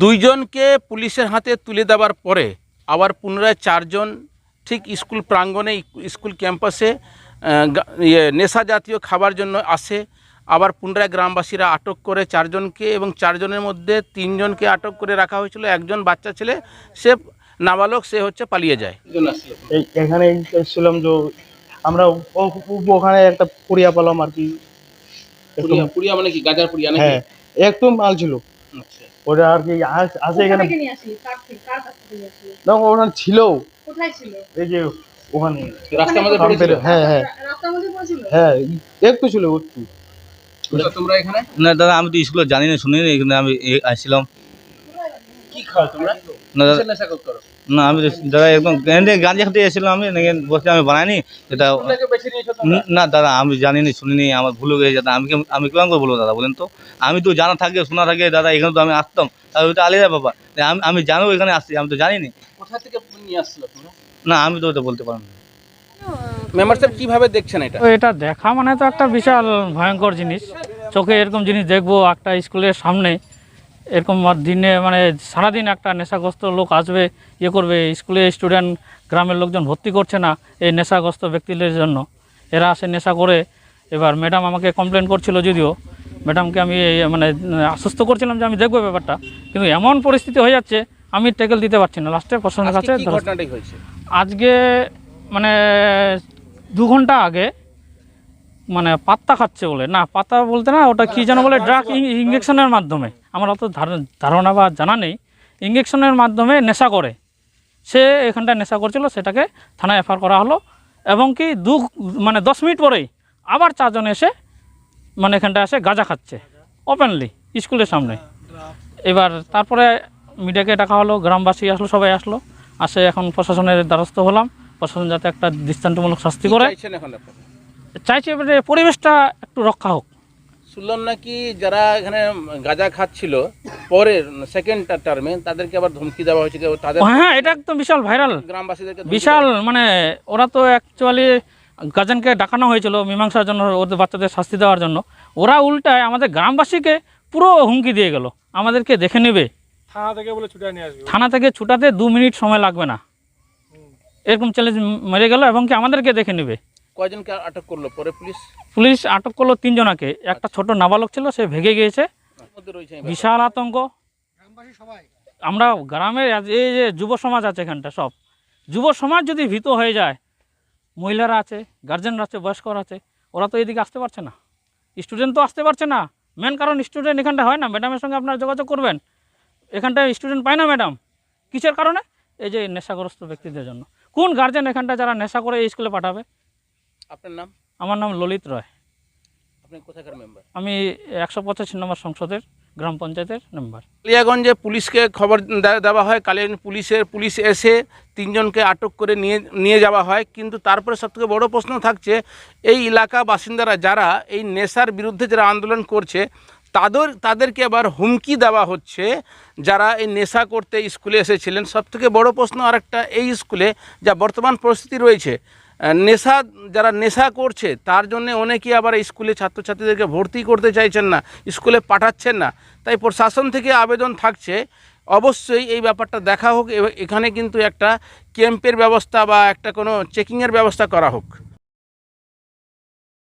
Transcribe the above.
দুইজনকে পুলিশের হাতে তুলে দেওয়ার পরে আবার পুনরায় চারজন ঠিক স্কুল প্রাঙ্গণে স্কুল ক্যাম্পাসে ইয়ে নেশা জাতীয় খাবার জন্য আসে। আবার পুনরায় গ্রামবাসীরা আটক করে চারজনকে এবং চারজনের মধ্যে তিনজনকে আটক করে রাখা হয়েছিল। একজন বাচ্চা ছেলে সে নাবালক সে হচ্ছে পালিয়ে যায়। এখানে এসেছিলাম যে আমরা ওখানে একটা পুড়িয়া পেলাম আর কি। একটু পুরিয়া মানে কি? গাজার পুরিয়া হ্যাঁ একটু মাল ছিল। ওটা আর কি আছে আসে এখানে। দেখো ওখানে ছিল। কোথায় ছিল? এই যে ওখানে। রাস্তার মধ্যে পাম্পের হ্যাঁ হ্যাঁ। রাস্তার মধ্যে পড়েছিল? হ্যাঁ একটু ছিল একটু। তোমরা এখানে? না দাদা আমি তো স্কুলে জানি না শুনি না এখানে আমি আসছিলাম। খাও তোমরা। না নেশা করো? না আমি তো দাদা একদম এখানে খেতে এসেছিলাম আমি বসে আমি বানাইনি এটা ন- দাদা আমি জানিনি শুনিনি আমার ভুল যেত আমি আমি কেমন করে বলব দাদা বলেন তো? আমি তো জানা থাকে শোনা থাকে দাদা এখানে তো আমি আসতাম তাহলে ওইটা আলাদা বাবা আমি আমি জানো এখানে আসছি আমি তো জানিনি। কোথা থেকে নিয়ে আসছিল না আমি তো ওটা বলতে পারব না। মেম্বার সাহেব কীভাবে দেখছেন এটা? এটা দেখা মানে তো একটা বিশাল ভয়ঙ্কর জিনিস। চোখে এরকম জিনিস দেখব একটা স্কুলের সামনে এরকম দিনে মানে সারাদিন একটা নেশাগ্রস্ত লোক আসবে ইয়ে করবে স্কুলে স্টুডেন্ট গ্রামের লোকজন ভর্তি করছে না এই নেশাগ্রস্ত ব্যক্তিদের জন্য। এরা আসে নেশা করে। এবার ম্যাডাম আমাকে কমপ্লেন করছিল যদিও। ম্যাডামকে আমি মানে আশ্বস্ত করছিলাম যে আমি দেখব ব্যাপারটা। কিন্তু এমন পরিস্থিতি হয়ে যাচ্ছে আমি টেকেল দিতে পারছি না। লাস্টে প্রশাসনের কাছে আজকে মানে দু ঘণ্টা আগে মানে পাত্তা খাচ্ছে বলে। না পাতা বলতে না ওটা কি যেন বলে ড্রাগ ইঞ্জেকশনের মাধ্যমে। আমার অত ধার- ধারণা বা জানা নেই। ইঞ্জেকশনের মাধ্যমে নেশা করে। সে এখানটায় নেশা করছিল সেটাকে থানায় এফআর করা হলো। এবং কি দু মানে দশ মিনিট পরেই আবার চারজন এসে মানে এখানটায় এসে গাঁজা খাচ্ছে। ওপেনলি স্কুলের সামনে। এবার তারপরে মিডিয়াকে ডাকা হলো গ্রামবাসী আসলো সবাই আসলো। আসে এখন প্রশাসনের দ্বারস্থ হলাম। প্রশাসন যাতে একটা দৃষ্টান্তমূলক শাস্তি করে? চাইছি এবারে পরিবেশটা একটু রক্ষা হোক। শুনলাম নাকি যারা এখানে গাঁজা খাচ্ছিল পরের সেকেন্ড টার্মে তাদেরকে আবার ধমকি দেওয়া হয়েছে তাদের হ্যাঁ এটা একদম বিশাল ভাইরাল গ্রামবাসীদেরকে বিশাল মানে ওরা তো অ্যাকচুয়ালি গার্জেনকে ডাকানো হয়েছিল মীমাংসার জন্য ওদের বাচ্চাদের শাস্তি দেওয়ার জন্য। ওরা উল্টায় আমাদের গ্রামবাসীকে পুরো হুমকি দিয়ে গেল। আমাদেরকে দেখে নেবে। থানা থেকে বলে ছুটে নিয়ে আসবে। থানা থেকে ছুটাতে দু মিনিট সময় লাগবে না। এরকম চ্যালেঞ্জ মেরে গেল এবং কি আমাদেরকে দেখে নেবে। কয়জনকে আটক করল? পরে পুলিশ? পুলিশ আটক করল তিনজনাকে। একটা ছোট নাবালক ছিল সে ভেগে গিয়েছে। বিশাল আতঙ্ক। আমরা গ্রামের এই যে যুব সমাজ আছে এখানটা সব। যুব সমাজ যদি ভীত হয়ে যায় মহিলারা আছে গার্জেনরা আছে বয়স্করা আছে ওরা তো এদিকে আসতে পারছে না। স্টুডেন্ট তো আসতে পারছে না। মেন কারণ স্টুডেন্ট এখানটা হয় না। ম্যাডামের সঙ্গে আপনারা যোগাযোগ করবেন। এখানটায় স্টুডেন্ট পায় না ম্যাডাম কিসের কারণে? এই যে নেশাগ্রস্ত ব্যক্তিদের জন্য। কোন গার্জেন এখানটা যারা নেশা করে এই স্কুলে পাঠাবে? আপনার নাম? আমার নাম ললিত রয়। আপনি কোথাকার মেম্বার আমি একশো পঁচাশি নম্বর সংসদের গ্রাম পঞ্চায়েতের মেম্বার কালিয়াগঞ্জে পুলিশকে খবর দেওয়া হয়। কালিয়াগঞ্জ পুলিশের পুলিশ এসে তিনজনকে আটক করে নিয়ে নিয়ে যাওয়া হয়। কিন্তু তারপরে সবথেকে বড় প্রশ্ন থাকছে এই এলাকা বাসিন্দারা যারা এই নেশার বিরুদ্ধে যারা আন্দোলন করছে তাদের তাদেরকে আবার হুমকি দেওয়া হচ্ছে যারা এই নেশা করতে স্কুলে এসেছিলেন। সবথেকে বড় প্রশ্ন আরেকটা এই স্কুলে যা বর্তমান পরিস্থিতি রয়েছে নেশা, যারা নেশা করছে, তার জন্য অনেকেই আবার স্কুলে ছাত্রছাত্রীদেরকে ভর্তি করতে চাইছেন না, স্কুলে পাঠাচ্ছেন না। তাই প্রশাসন থেকে আবেদন থাকছে। অবশ্যই এই ব্যাপারটা দেখা হোক এখানে কিন্তু একটা ক্যাম্পের ব্যবস্থা বা একটা কোনো চেকিংয়ের ব্যবস্থা করা হোক।